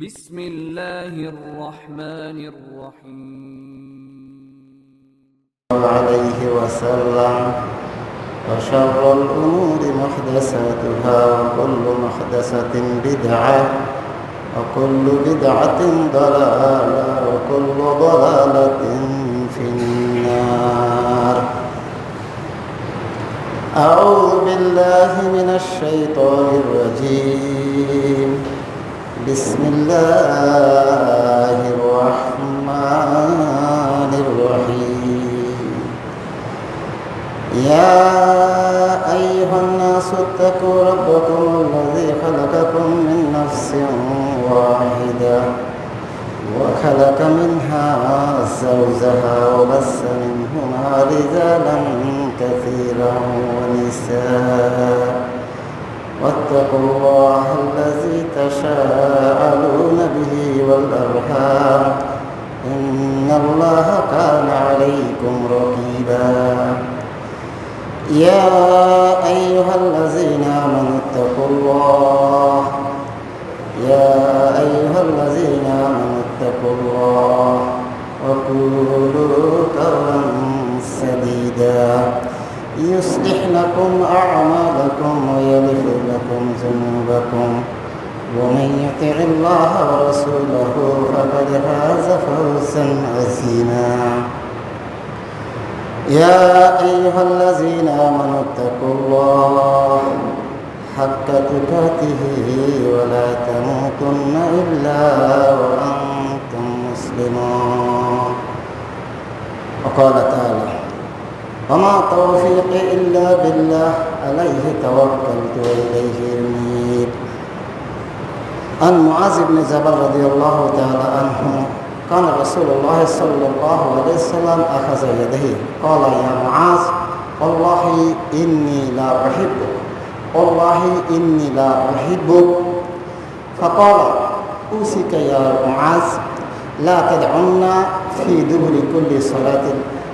بسم الله الرحمن الرحيم. عليه وسلم. وشر الأمور محدثاتها وكل محدثة بدعة وكل بدعة ضلالة وكل ضلالة في النار. أعوذ بالله من الشيطان الرجيم. بسم الله الرحمن الرحيم. يا أيها الناس اتقوا ربكم الذي خلقكم من نفس واحدة وخلق منها زوجها وبث منهما رجالا كثيرا ونساء. واتقوا الله الذي تساءلون به والأرحام. إن الله كان عليكم رقيبا. يا أيها الذين آمنوا اتقوا الله. يا أيها الذين آمنوا اتقوا الله وقولوا قولا سديدا. يصلح لكم أعمالكم ويغفر لكم ذنوبكم. ومن يطع الله ورسوله فقد فاز فوزا عظيما. يا أيها الذين آمنوا اتقوا الله حق تقاته ولا تموتن إلا وأنتم مسلمون. وقال تعالى وما توفيقي إلا بالله عليه توكلت وإليه أنيب عن معاذ بن جبل رضي الله تعالى عنه كان رسول الله صلى الله عليه وسلم أخذ يده قال يا معاذ والله إني لا أحبك والله إني لا أحبك. فقال أوصيك يا معاذ لا تدعنا في دبر كل صلاة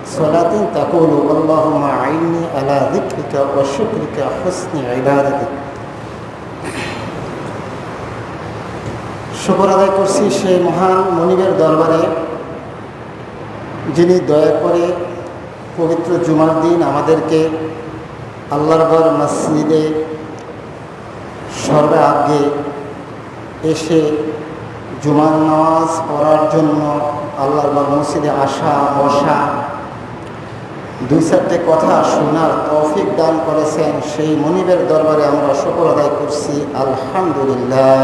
صلاة تقول اللهم أعني على ذكرك وشكرك حسن عبادتك শুকর আদায় করছি সেই মহান মনিবের দরবারে যিনি দয়া করে পবিত্র জুমার দিন আমাদেরকে আল্লাহর ঘর মসজিদে সর্বে আগে এসে জুমার নামাজ পড়ার জন্য আল্লাহর ঘর মসজিদে আসা বসা দুই চারটে কথা শোনার তৌফিক দান করেছেন সেই মনিবের দরবারে আমরা শুকর আদায় করছি, আলহামদুলিল্লাহ।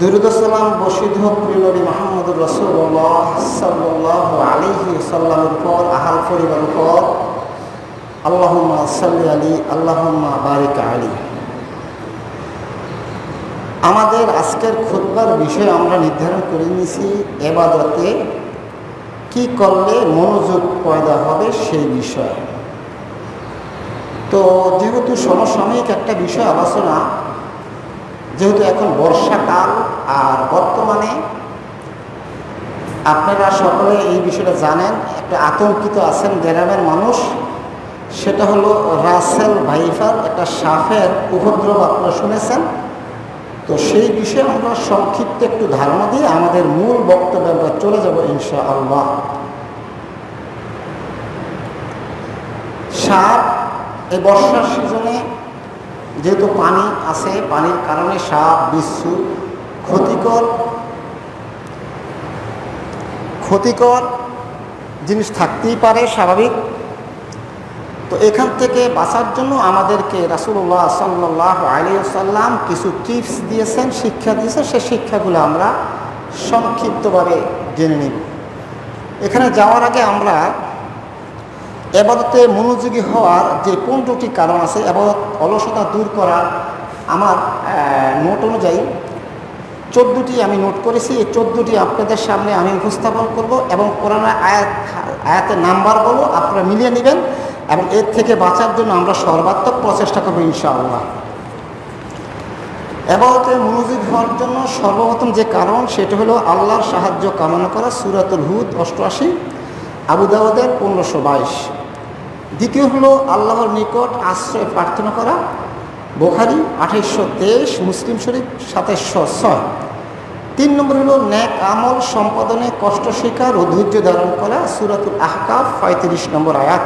দুরুদসালাম বসিদ হোক প্রিয়নবী মাহমুদুর রসুল্লাহ সাল্লাহ আলিহি সাল্লামের উপর, আহাল পরিবার উপর। আল্লাহম্মা সাল্লি আলী, আল্লাহম্মা বারিক আলী। আমাদের আজকের খুতবার বিষয় আমরা নির্ধারণ করে নিয়েছি, এবাদতে কি করলে মনোযোগ পয়দা হবে সেই বিষয়। তো যেহেতু সমসাময়িক একটা বিষয় আলোচনা, যেহেতু এখন বর্ষাকাল আর বর্তমানে আপনারা সকলে এই বিষয়টা জানেন, একটা আতঙ্কিত আছেন গ্রামের মানুষ, সেটা হলো রাসেল ভাইফার একটা সাফের উপদ্রব আপনারা শুনেছেন। তো সেই বিষয়ে আমরা সংক্ষিপ্ত একটু ধারণা দিয়ে আমাদের মূল বক্তব্যে আমরা চলে যাব ইনশা আল্লাহ সাপ এই বর্ষার সিজনে যেহেতু পানি আছে, পানির কারণে সাপ, বিচ্ছু ক্ষতিকর ক্ষতিকর জিনিস থাকতেই পারে, স্বাভাবিক। তো এখান থেকে বাঁচার জন্য আমাদেরকে রাসুল্লাহ সাল্লাহ আলিয়াল্লাম কিছু টিপস দিয়েছেন, শিক্ষা দিয়েছেন। সেই শিক্ষাগুলো আমরা সংক্ষিপ্তভাবে জেনে নিব। এখানে যাওয়ার আগে আমরা এবাদতে মনোযোগী হওয়ার যে পনেরোটি কারণ আছে, এবাদত অলসতা দূর করার আমার নোট অনুযায়ী চোদ্দোটি আমি নোট করেছি। এই চোদ্দোটি আপনাদের সামনে আমি উপস্থাপন করব এবং কোরআনের আয়াত, আয়াতের নাম্বার বলো, আপনারা মিলিয়ে নেবেন। এবং এর থেকে বাঁচার জন্য আমরা সর্বাত্মক প্রচেষ্টা করব ইনশাআল্লাহ। এবারতে মনোযোগ হওয়ার জন্য সর্বপ্রথম যে কারণ, সেটা হলো আল্লাহর সাহায্য কামনা করা সুরাতুল হুদ অষ্টআশি, আবু দাউদের পনেরোশো বাইশ। দ্বিতীয় হলো আল্লাহর নিকট আশ্রয় প্রার্থনা করা, বোখারি আঠাইশশো তেইশ, মুসলিম শরীফ সাতাইশশো ছয়। তিন নম্বর হলো ন্যাক আমল সম্পাদনে কষ্ট স্বীকার ও ধৈর্য ধারণ করা, সুরাতুল আহকাফ পঁয়ত্রিশ নম্বর আয়াত।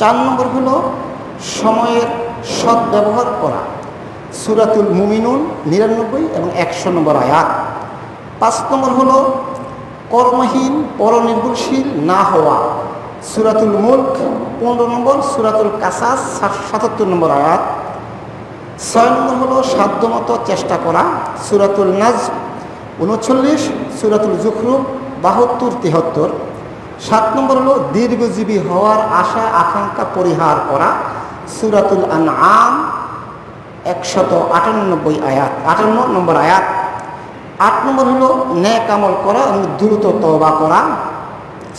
চার নম্বর হলো সময়ের সৎ ব্যবহার করা। সুরাতুল মুমিনুন নিরানব্বই এবং একশো নম্বর আয়াত। পাঁচ নম্বর হলো কর্মহীন, পরনির্ভরশীল না হওয়া। সুরাতুল মুল্ক, পনেরো নম্বর সুরাতুল কাসাস সাতাত্তর নম্বর আয়াত। ছয় নম্বর হলো সাধ্যমতো চেষ্টা করা, সুরাতুল নাজ উনচল্লিশ, সুরাতুল জুখরুব বাহাত্তর, তিহত্তর। সাত নম্বর হলো দীর্ঘজীবী হওয়ার আশা, আকাঙ্ক্ষা পরিহার করা। সুরাতুল আন আম একশত আটানব্বই আয়াত, আটান্ন নম্বর আয়াত। আট নম্বর হলো ন্যাক আমল করা এবং দ্রুত তবা করা।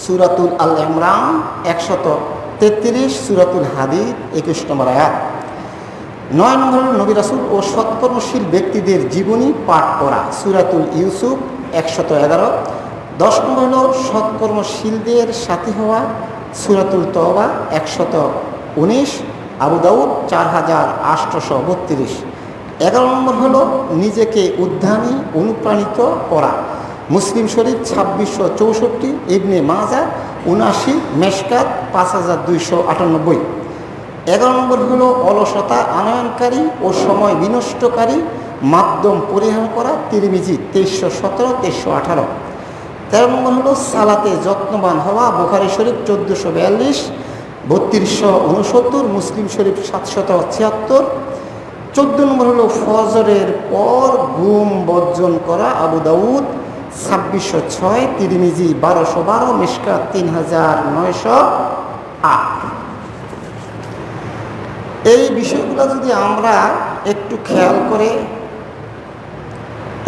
সুরাতুল আল ইমরান, একশত তেত্রিশ, সুরাতুল হাদিদ, একুশ নম্বর আয়াত। নয় নম্বর হল নবী রাসুল ও সৎকর্মশীল ব্যক্তিদের জীবনী পাঠ করা। সুরাতুল ইউসুফ, একশত এগারো। দশ নম্বর হল সৎকর্মশীলদের সাথী হওয়া সুরাতুল তওবা একশত উনিশ, আবু দাউদ চার হাজার আটশোশো বত্রিশ। এগারো নম্বর হল নিজেকে উদ্যানী অনুপ্রাণিত করা। মুসলিম শরীফ ছাব্বিশশো চৌষট্টি, ইবনে মাজা উনাশি মেশকাত পাঁচ হাজার দুইশো আটানব্বই। এগারো নম্বর হলো অলসতা আনয়নকারী ও সময় বিনষ্টকারী, মাধ্যম পরিহার করা, তিরমিজি তেইশশো সতেরো, তেইশশো আঠারো। তেরো নম্বর হলো সালাতে যত্নবান হওয়া, বোখারি শরীফ চোদ্দোশো বিয়াল্লিশ, বত্রিশশো উনসত্তর মুসলিম শরীফ সাতশত ছিয়াত্তর। চোদ্দ নম্বর হলো ফজরের পর গুম বর্জন করা, আবু দাউদ ছাব্বিশশো ছয়, তিরমিজি বারোশো বারো মিসকা তিন হাজার নয়শো আট। এই বিষয়গুলো যদি আমরা একটু খেয়াল করে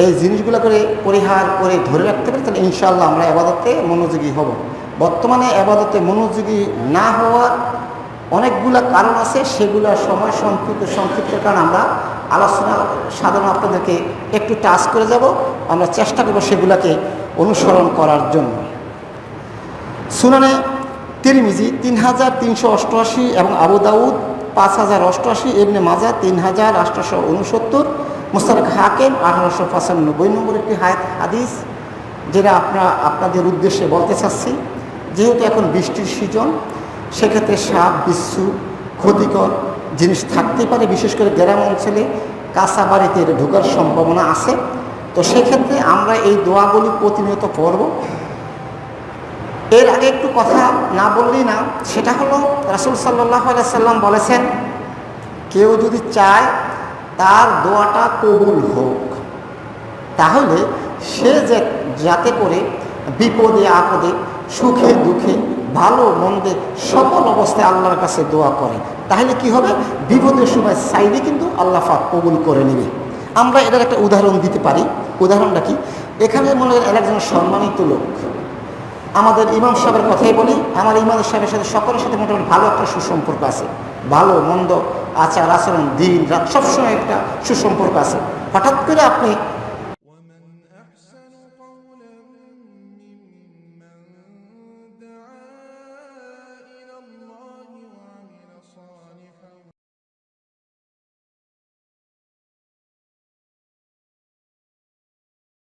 এই জিনিসগুলো করে পরিহার করে ধরে রাখতে পারি, তাহলে ইনশাল্লাহ আমরা আবাদতে মনোযোগী হব। বর্তমানে আবাদতে মনোযোগী না হওয়ার অনেকগুলো কারণ আছে, সেগুলা সময় সংক্ষিপ্ত সংক্ষিপ্ত কারণ আমরা আলোচনা, সাধারণ আপনাদেরকে একটু টাচ করে যাব। আমরা চেষ্টা করব সেগুলাকে অনুসরণ করার জন্য। সুনানে তিরমিজি তিন হাজার তিনশো অষ্টআশি এবং আবু দাউদ পাঁচ হাজার অষ্টআশি এমনি মাজা তিন হাজার আটশোশো উনসত্তর মুস্তারক হাকেম আঠারোশো পঁচানব্বই নম্বর একটি হায়াত হাদিস, যেটা আপনার আপনাদের উদ্দেশ্যে বলতে চাচ্ছি। যেহেতু এখন বৃষ্টির সিজন, সেক্ষেত্রে সাপ, বিচ্ছু ক্ষতিকর জিনিস থাকতেই পারে, বিশেষ করে গ্রাম অঞ্চলে কাঁচা বাড়িতে ঢোকার সম্ভাবনা আছে। তো সেক্ষেত্রে আমরা এই দোয়াগুলি প্রতিনিয়ত পড়ব। এর আগে একটু কথা না বললেই না, সেটা হলো রাসুল সাল্লাহ সাল্লাম বলেছেন, কেউ যদি চায় তার দোয়াটা কবুল হোক। তাহলে সে যে যাতে করে বিপদে, আপদে, সুখে, দুঃখে, ভালো, মন্দে সকল অবস্থায় আল্লাহর কাছে দোয়া করে, তাহলে কি হবে? বিপদের সময় সাইডে কিন্তু আল্লাহ পাক কবুল করে নেবে। আমরা এটার একটা উদাহরণ দিতে পারি। উদাহরণটা কি? এখানে মনে হয় একজন সম্মানিত লোক। আমাদের ইমাম সাহেবের কথাই বলি। আমার ইমাম সাহেবের সাথে সকলের সাথে মোটামুটি ভালো একটা সুসম্পর্ক আছে। ভালো, মন্দ আচার আচরণ দিন রাত সবসময় একটা সুসম্পর্ক আছে। হঠাৎ করে আপনি